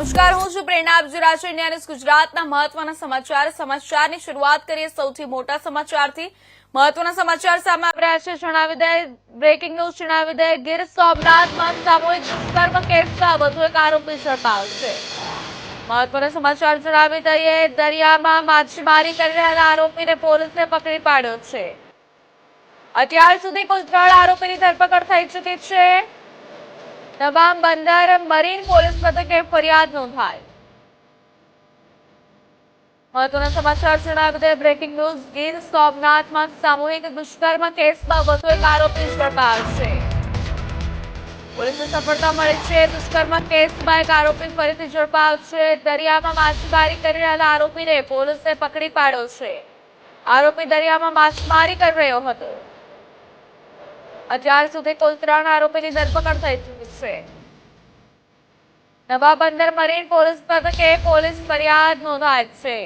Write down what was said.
નમસ્કાર, હું છું પ્રેરણા. આપ જોઈ રહ્યા ઇન્ડિયા ન્યૂઝ ગુજરાતના મહત્વના સમાચાર. સમાચારની શરૂઆત કરીએ સૌથી મોટા સમાચારથી. મહત્વના સમાચાર સામે આવી રહ્યા છે. જણાવી દે બ્રેકિંગ ન્યૂઝ જણાવી દે. ગીર સોમનાથમાં સામૂહિક દુષ્કર્મ કેસમાં વધુ એક આરોપી ઝડપાયો છે. મહત્વના સમાચાર જણાવી દઈએ. દરિયામાં માછીમારી કરી રહેલા આરોપીને પોલીસને પકડી પાડ્યો છે. અત્યાર સુધી કુલ ત્રણ આરોપીની ધરપકડ થઈ ચૂકી છે. તમામ બંદર મરીન પોલીસ મથકે ફરિયાદ નોંધાઈ. મહત્વના સમાચાર જણાવી દે બ્રેકિંગ ન્યૂઝ ગીર સોમનાથમાં સામૂહિક દુષ્કર્મ કેસમાં વધુ એક આરોપી ઝડપાયો છે. પોલીસને સફળતા મળી છે, દુષ્કર્મ કેસમાં એક આરોપી ફરીથી ઝડપાયો છે. દરિયામાં માછીમારી કરી રહેલા આરોપીને પોલીસે પકડી પાડ્યો છે. આરોપી દરિયામાં માછીમારી કરી રહ્યો હતો. અત્યાર સુધી કુલ ત્રણ આરોપીની ધરપકડ થઈ ચૂકી છે. નવા બંદર મરીન પોલીસ મથકે પોલીસ ફરિયાદ નોંધાઈ છે.